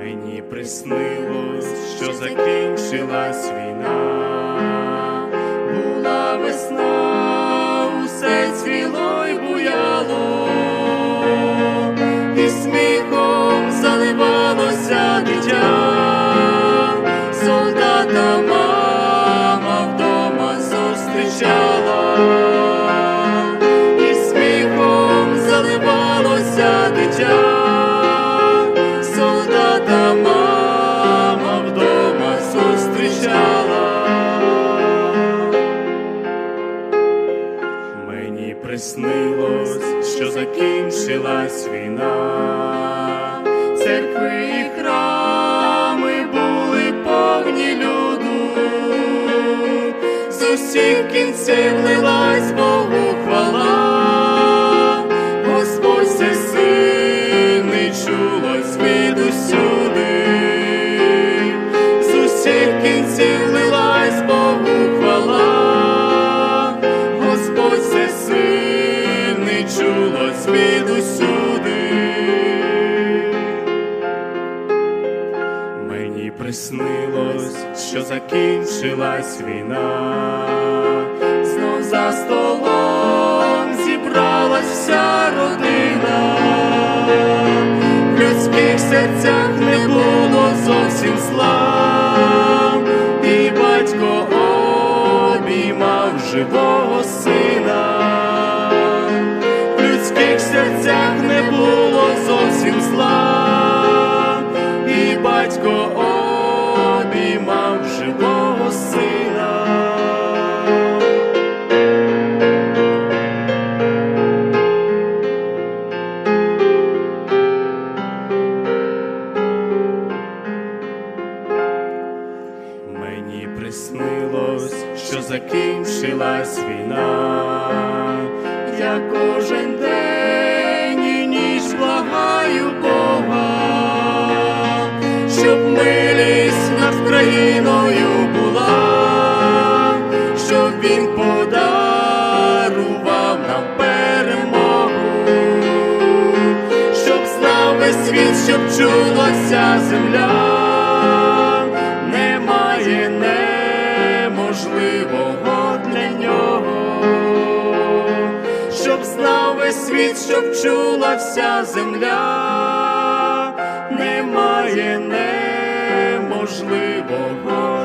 Мені приснилось, що закінчилась війна. Мені приснилось, що закінчилась війна, церкви і храми були повні люду, з усіх кінців лилась Богу хвала, що закінчилась війна, знов за столом зібралась вся родина, в людських серцях не було зовсім зла, і батько обіймав живого сина, приснилось, що закінчилась війна, я кожен день і ніч благаю Бога, щоб милість над країною була, щоб він подарував нам перемогу, щоб знав весь світ, щоб чула вся земля, неможливого для нього, щоб знав весь світ, щоб чула вся земля, немає неможливого